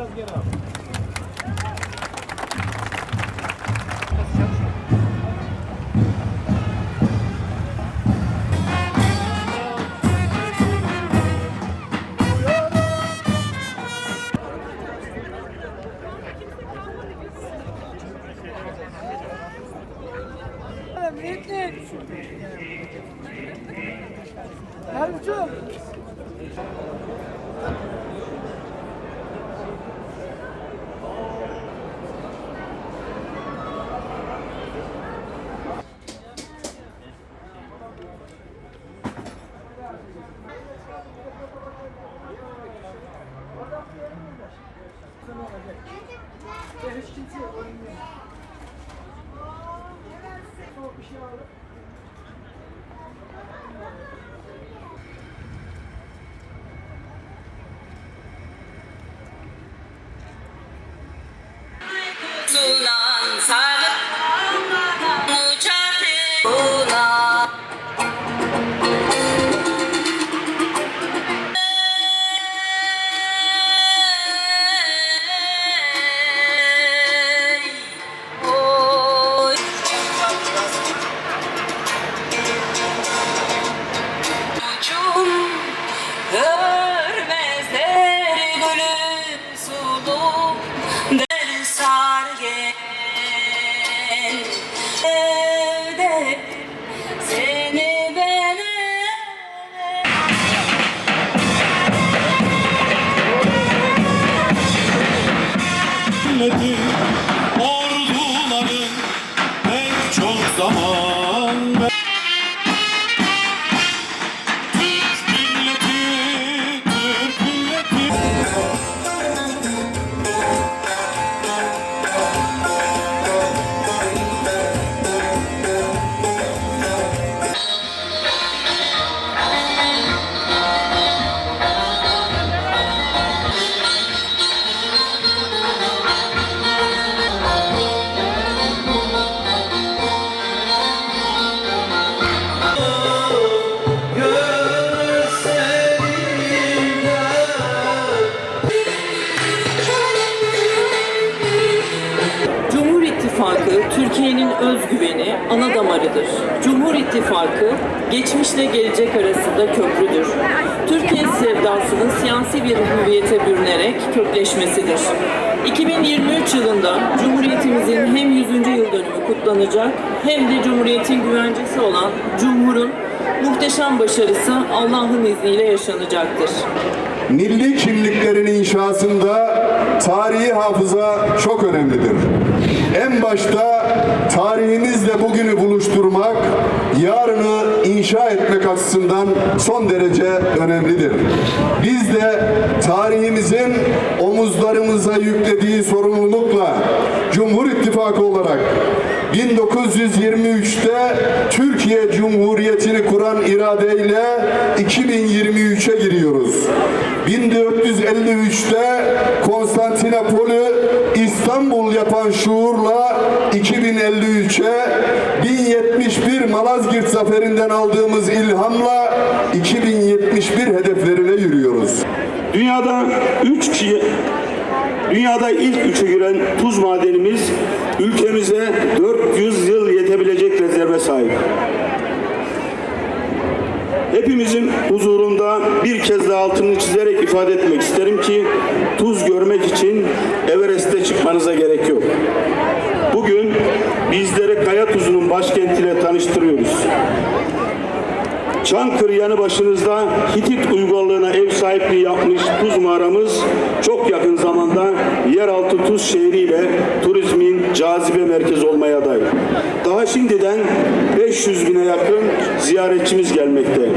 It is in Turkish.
biraz geri al. Yavrucuğum. sunan लगी Türkiye'nin özgüveni, ana damarıdır. Cumhur İttifakı geçmişle gelecek arasında köprüdür. Türkiye sevdasının siyasi bir hüviyete bürünerek kökleşmesidir. 2023 yılında Cumhuriyetimizin hem 100. yıl dönümü kutlanacak hem de Cumhuriyetin güvencesi olan Cumhur'un muhteşem başarısı Allah'ın izniyle yaşanacaktır. milli kimliklerin inşasında tarihi hafıza çok önemlidir. En başta tarihimizle bugünü buluşturmak, yarını inşa etmek açısından son derece önemlidir. Biz de tarihimizin omuzlarımıza yüklediği sorumlulukla Cumhur İttifakı olarak 1923'te Türkiye Cumhuriyeti'ni kuran iradeyle 2023'e giriyoruz. 1453'te Konstantinopol'ü İstanbul yapan şuurla 2053'e 1071 Malazgirt zaferinden aldığımız ilhamla 2071 hedeflerine yürüyoruz. Dünyada üç kişi Dünyada ilk üçe giren tuz madenimiz ülkemize 400 yıl yetebilecek rezerve sahip. Hepimizin huzurunda bir kez daha altını çizerek ifade etmek isterim ki tuz görmek için Everest'e çıkmanıza gerek yok. Bugün bizleri Kaya Tuzu'nun başkentiyle tanıştırıyoruz. Çankırı yanı başınızda Hitit uygarlığına ev sahipliği yapmış tuz mağaramız çok yakın zamanda yeraltı tuz şehriyle turizmin cazibe merkezi olmaya aday. Daha şimdiden 500 bine yakın ziyaretçimiz gelmekte.